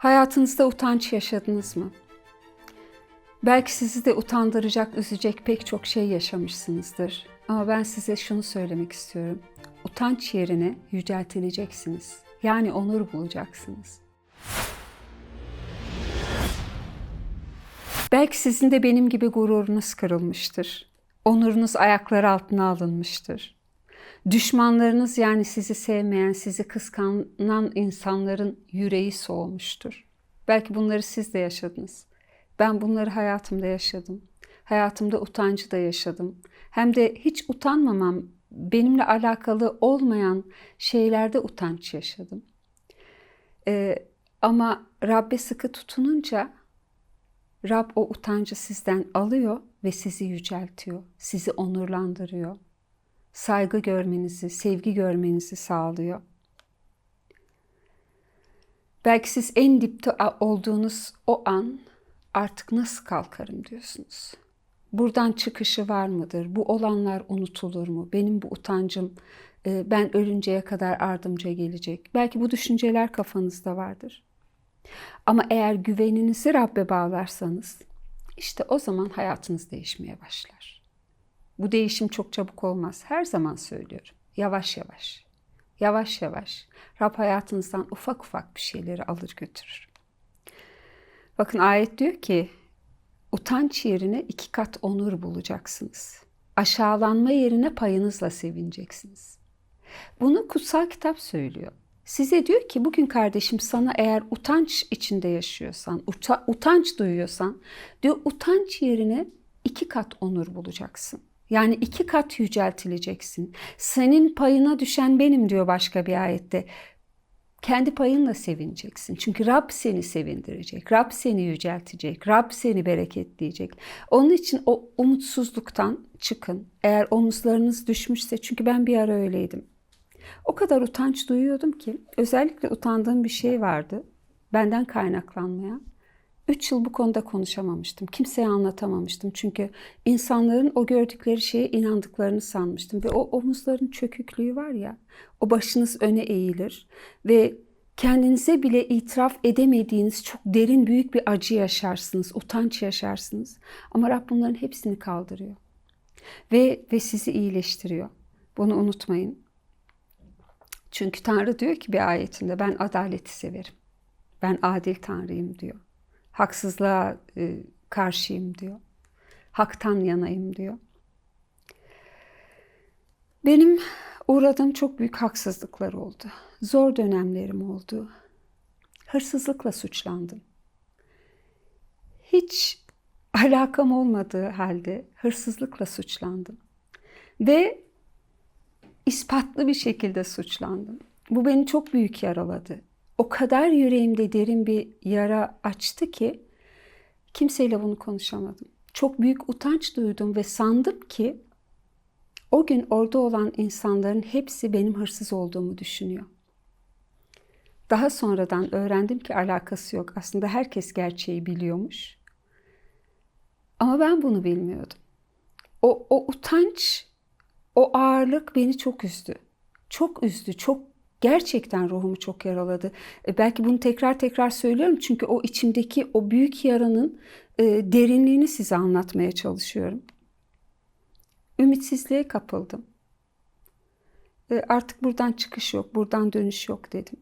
Hayatınızda utanç yaşadınız mı? Belki sizi de utandıracak, üzecek pek çok şey yaşamışsınızdır. Ama ben size şunu söylemek istiyorum. Utanç yerine yüceltileceksiniz. Yani onur bulacaksınız. Belki sizin de benim gibi gururunuz kırılmıştır. Onurunuz ayakları altına alınmıştır. Düşmanlarınız yani sizi sevmeyen, sizi kıskanan insanların yüreği soğumuştur. Belki bunları siz de yaşadınız. Ben bunları hayatımda yaşadım. Hayatımda utancı da yaşadım. Hem de hiç utanmamam, benimle alakalı olmayan şeylerde utanç yaşadım. Ee, ama Rabbe sıkı tutununca Rab o utancı sizden alıyor ve sizi yüceltiyor, sizi onurlandırıyor. Saygı görmenizi, sevgi görmenizi sağlıyor. Belki siz en dipte olduğunuz o an artık nasıl kalkarım diyorsunuz. Buradan çıkışı var mıdır? Bu olanlar unutulur mu? Benim bu utancım e, ben ölünceye kadar ardımca gelecek. Belki bu düşünceler kafanızda vardır. Ama eğer güveninizi Rabbe bağlarsanız işte o zaman hayatınız değişmeye başlar. Bu değişim çok çabuk olmaz. Her zaman söylüyorum. Yavaş yavaş. Yavaş yavaş. Rab hayatınızdan ufak ufak bir şeyleri alır götürür. Bakın ayet diyor ki utanç yerine iki kat onur bulacaksınız. Aşağılanma yerine payınızla sevineceksiniz. Bunu kutsal kitap söylüyor. Size diyor ki bugün kardeşim sana eğer utanç içinde yaşıyorsan, uta, utanç duyuyorsan diyor utanç yerine iki kat onur bulacaksın. Yani iki kat yüceltileceksin. Senin payına düşen benim diyor başka bir ayette. Kendi payınla sevineceksin. Çünkü Rab seni sevindirecek. Rab seni yüceltecek. Rab seni bereketleyecek. Onun için o umutsuzluktan çıkın. Eğer omuzlarınız düşmüşse çünkü ben bir ara öyleydim. O kadar utanç duyuyordum ki özellikle utandığım bir şey vardı. Benden kaynaklanmayan. Üç yıl bu konuda konuşamamıştım. Kimseye anlatamamıştım. Çünkü insanların o gördükleri şeye inandıklarını sanmıştım. Ve o omuzların çöküklüğü var ya, o başınız öne eğilir ve kendinize bile itiraf edemediğiniz çok derin büyük bir acı yaşarsınız, utanç yaşarsınız. Ama Rab bunların hepsini kaldırıyor. Ve, ve sizi iyileştiriyor. Bunu unutmayın. Çünkü Tanrı diyor ki bir ayetinde ben adaleti severim. Ben adil Tanrıyım diyor. Haksızlığa e, karşıyım diyor. Haktan yanayım diyor. Benim uğradığım çok büyük haksızlıklar oldu. Zor dönemlerim oldu. Hırsızlıkla suçlandım. Hiç alakam olmadığı halde hırsızlıkla suçlandım. Ve ispatlı bir şekilde suçlandım. Bu beni çok büyük yaraladı. O kadar yüreğimde derin bir yara açtı ki kimseyle bunu konuşamadım. Çok büyük utanç duydum ve sandım ki o gün orada olan insanların hepsi benim hırsız olduğumu düşünüyor. Daha sonradan öğrendim ki alakası yok. Aslında herkes gerçeği biliyormuş. Ama ben bunu bilmiyordum. O, o utanç o ağırlık beni çok üzdü. Çok üzdü, çok gerçekten ruhumu çok yaraladı. E, belki bunu tekrar tekrar söylüyorum çünkü o içimdeki o büyük yaranın e, derinliğini size anlatmaya çalışıyorum. Ümitsizliğe kapıldım. E, artık buradan çıkış yok, buradan dönüş yok dedim.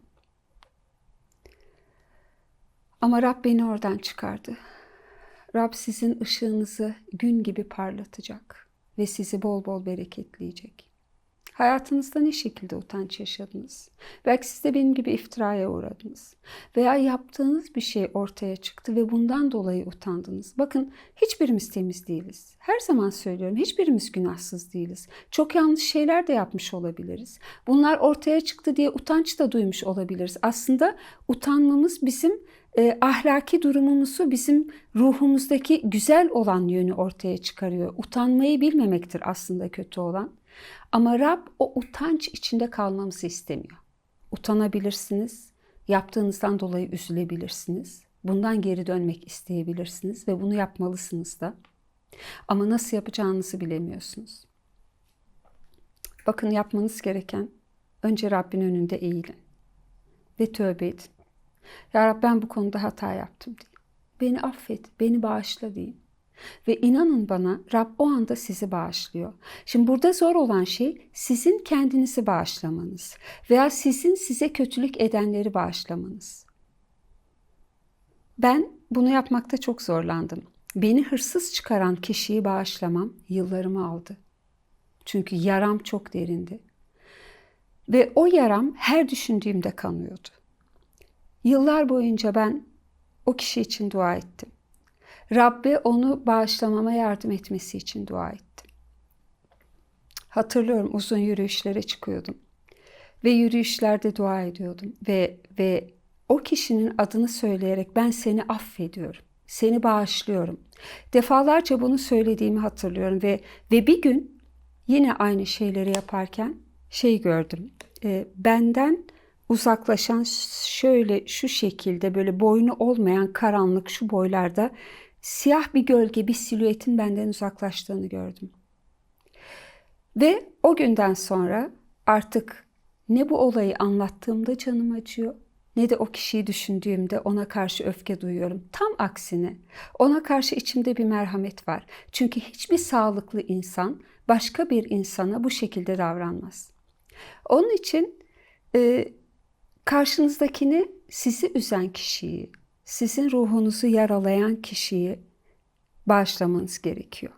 Ama Rab beni oradan çıkardı. Rab sizin ışığınızı gün gibi parlatacak ve sizi bol bol bereketleyecek. Hayatınızda ne şekilde utanç yaşadınız? Belki siz de benim gibi iftiraya uğradınız. Veya yaptığınız bir şey ortaya çıktı ve bundan dolayı utandınız. Bakın hiçbirimiz temiz değiliz. Her zaman söylüyorum hiçbirimiz günahsız değiliz. Çok yanlış şeyler de yapmış olabiliriz. Bunlar ortaya çıktı diye utanç da duymuş olabiliriz. Aslında utanmamız bizim e, ahlaki durumumuzu bizim ruhumuzdaki güzel olan yönü ortaya çıkarıyor. Utanmayı bilmemektir aslında kötü olan. Ama Rab o utanç içinde kalmamızı istemiyor. Utanabilirsiniz, yaptığınızdan dolayı üzülebilirsiniz. Bundan geri dönmek isteyebilirsiniz ve bunu yapmalısınız da. Ama nasıl yapacağınızı bilemiyorsunuz. Bakın yapmanız gereken önce Rabbin önünde eğilin ve tövbe edin. Ya Rab ben bu konuda hata yaptım deyin. Beni affet, beni bağışla deyin. Ve inanın bana Rab o anda sizi bağışlıyor. Şimdi burada zor olan şey sizin kendinizi bağışlamanız veya sizin size kötülük edenleri bağışlamanız. Ben bunu yapmakta çok zorlandım. Beni hırsız çıkaran kişiyi bağışlamam yıllarımı aldı. Çünkü yaram çok derindi. Ve o yaram her düşündüğümde kanıyordu. Yıllar boyunca ben o kişi için dua ettim. Rabbe onu bağışlamama yardım etmesi için dua ettim. Hatırlıyorum uzun yürüyüşlere çıkıyordum. Ve yürüyüşlerde dua ediyordum. Ve, ve o kişinin adını söyleyerek ben seni affediyorum. Seni bağışlıyorum. Defalarca bunu söylediğimi hatırlıyorum ve ve bir gün yine aynı şeyleri yaparken şey gördüm. E, benden uzaklaşan şöyle şu şekilde böyle boynu olmayan karanlık şu boylarda siyah bir gölge, bir silüetin benden uzaklaştığını gördüm. Ve o günden sonra artık ne bu olayı anlattığımda canım acıyor ne de o kişiyi düşündüğümde ona karşı öfke duyuyorum. Tam aksine ona karşı içimde bir merhamet var. Çünkü hiçbir sağlıklı insan başka bir insana bu şekilde davranmaz. Onun için e, karşınızdakini sizi üzen kişiyi, sizin ruhunuzu yaralayan kişiyi bağışlamanız gerekiyor.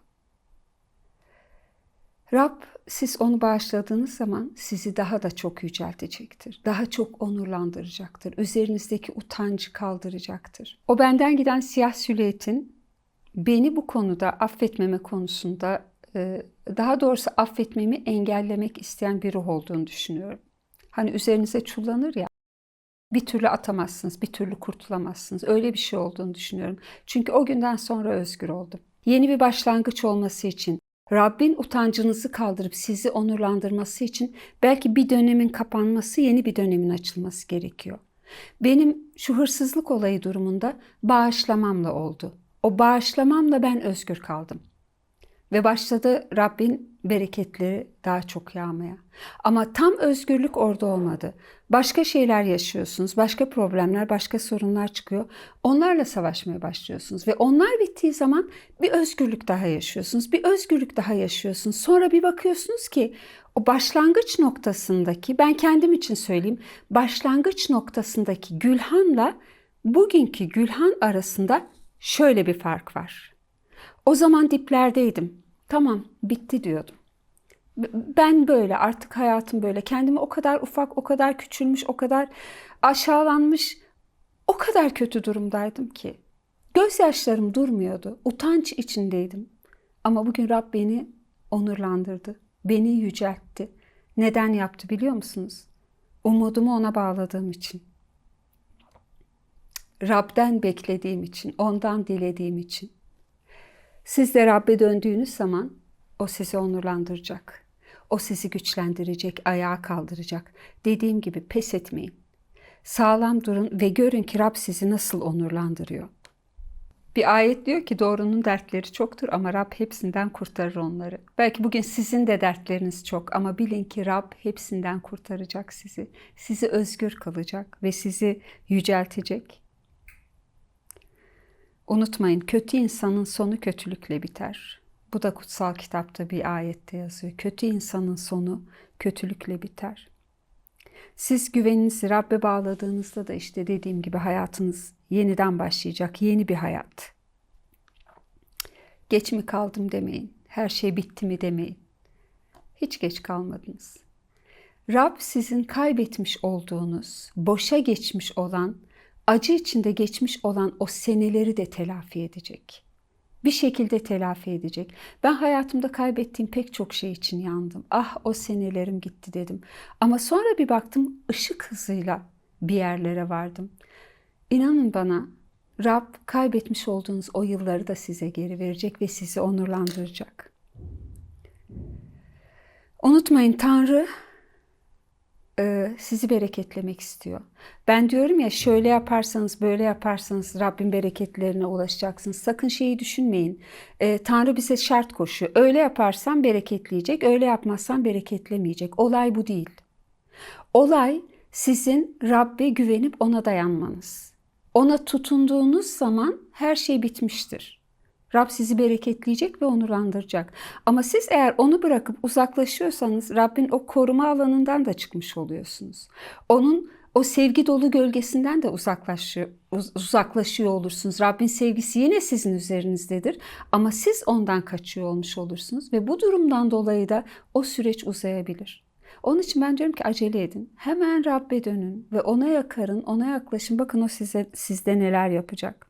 Rab siz onu bağışladığınız zaman sizi daha da çok yüceltecektir. Daha çok onurlandıracaktır. Üzerinizdeki utancı kaldıracaktır. O benden giden siyah sülyetin beni bu konuda affetmeme konusunda e, daha doğrusu affetmemi engellemek isteyen bir ruh olduğunu düşünüyorum. Hani üzerinize çullanır ya bir türlü atamazsınız, bir türlü kurtulamazsınız. Öyle bir şey olduğunu düşünüyorum. Çünkü o günden sonra özgür oldum. Yeni bir başlangıç olması için, Rabbin utancınızı kaldırıp sizi onurlandırması için belki bir dönemin kapanması, yeni bir dönemin açılması gerekiyor. Benim şu hırsızlık olayı durumunda bağışlamamla oldu. O bağışlamamla ben özgür kaldım. Ve başladı Rabbin bereketleri daha çok yağmaya. Ama tam özgürlük orada olmadı. Başka şeyler yaşıyorsunuz, başka problemler, başka sorunlar çıkıyor. Onlarla savaşmaya başlıyorsunuz ve onlar bittiği zaman bir özgürlük daha yaşıyorsunuz, bir özgürlük daha yaşıyorsunuz. Sonra bir bakıyorsunuz ki o başlangıç noktasındaki, ben kendim için söyleyeyim, başlangıç noktasındaki Gülhan'la bugünkü Gülhan arasında şöyle bir fark var. O zaman diplerdeydim. Tamam, bitti diyordum. Ben böyle artık hayatım böyle. Kendimi o kadar ufak, o kadar küçülmüş, o kadar aşağılanmış, o kadar kötü durumdaydım ki. Gözyaşlarım durmuyordu. Utanç içindeydim. Ama bugün Rab beni onurlandırdı. Beni yüceltti. Neden yaptı biliyor musunuz? Umudumu ona bağladığım için. Rab'den beklediğim için, ondan dilediğim için. Siz de Rab'be döndüğünüz zaman o sizi onurlandıracak. O sizi güçlendirecek, ayağa kaldıracak. Dediğim gibi pes etmeyin. Sağlam durun ve görün ki Rab sizi nasıl onurlandırıyor. Bir ayet diyor ki doğrunun dertleri çoktur ama Rab hepsinden kurtarır onları. Belki bugün sizin de dertleriniz çok ama bilin ki Rab hepsinden kurtaracak sizi. Sizi özgür kılacak ve sizi yüceltecek. Unutmayın kötü insanın sonu kötülükle biter. Bu da kutsal kitapta bir ayette yazıyor. Kötü insanın sonu kötülükle biter. Siz güveninizi Rabbe bağladığınızda da işte dediğim gibi hayatınız yeniden başlayacak. Yeni bir hayat. Geç mi kaldım demeyin. Her şey bitti mi demeyin. Hiç geç kalmadınız. Rab sizin kaybetmiş olduğunuz, boşa geçmiş olan acı içinde geçmiş olan o seneleri de telafi edecek. Bir şekilde telafi edecek. Ben hayatımda kaybettiğim pek çok şey için yandım. Ah o senelerim gitti dedim. Ama sonra bir baktım ışık hızıyla bir yerlere vardım. İnanın bana Rab kaybetmiş olduğunuz o yılları da size geri verecek ve sizi onurlandıracak. Unutmayın Tanrı e, sizi bereketlemek istiyor. Ben diyorum ya şöyle yaparsanız böyle yaparsanız Rabbin bereketlerine ulaşacaksınız. Sakın şeyi düşünmeyin. E, Tanrı bize şart koşuyor. Öyle yaparsan bereketleyecek, öyle yapmazsan bereketlemeyecek. Olay bu değil. Olay sizin Rabbe güvenip ona dayanmanız. Ona tutunduğunuz zaman her şey bitmiştir. Rab sizi bereketleyecek ve onurlandıracak. Ama siz eğer onu bırakıp uzaklaşıyorsanız Rabbin o koruma alanından da çıkmış oluyorsunuz. Onun o sevgi dolu gölgesinden de uzaklaşıyor, uz- uzaklaşıyor olursunuz. Rabbin sevgisi yine sizin üzerinizdedir ama siz ondan kaçıyor olmuş olursunuz ve bu durumdan dolayı da o süreç uzayabilir. Onun için ben diyorum ki acele edin. Hemen Rabbe dönün ve ona yakarın, ona yaklaşın. Bakın o size sizde neler yapacak.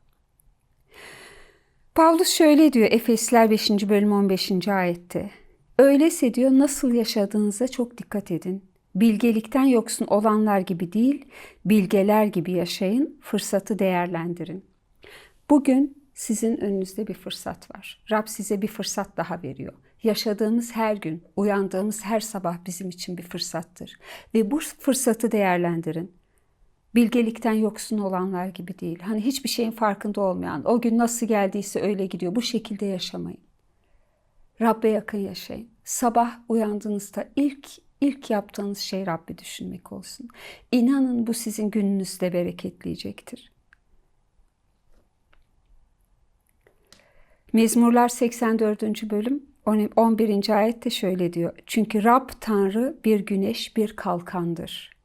Pavlus şöyle diyor Efesler 5. bölüm 15. ayette. Öyleyse diyor nasıl yaşadığınıza çok dikkat edin. Bilgelikten yoksun olanlar gibi değil, bilgeler gibi yaşayın, fırsatı değerlendirin. Bugün sizin önünüzde bir fırsat var. Rab size bir fırsat daha veriyor. Yaşadığımız her gün, uyandığımız her sabah bizim için bir fırsattır. Ve bu fırsatı değerlendirin. Bilgelikten yoksun olanlar gibi değil. Hani hiçbir şeyin farkında olmayan, o gün nasıl geldiyse öyle gidiyor. Bu şekilde yaşamayın. Rabbe yakın yaşayın. Sabah uyandığınızda ilk ilk yaptığınız şey Rabbi düşünmek olsun. İnanın bu sizin gününüzde bereketleyecektir. Mezmurlar 84. bölüm 11. ayette şöyle diyor. Çünkü Rab Tanrı bir güneş bir kalkandır.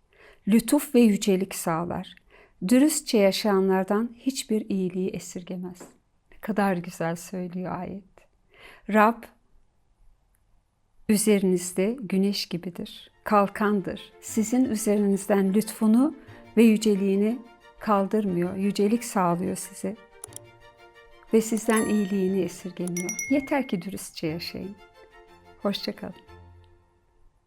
Lütuf ve yücelik sağlar. Dürüstçe yaşayanlardan hiçbir iyiliği esirgemez. Ne kadar güzel söylüyor ayet. Rab üzerinizde güneş gibidir, kalkandır. Sizin üzerinizden lütfunu ve yüceliğini kaldırmıyor, yücelik sağlıyor size. Ve sizden iyiliğini esirgemiyor. Yeter ki dürüstçe yaşayın. Hoşçakalın.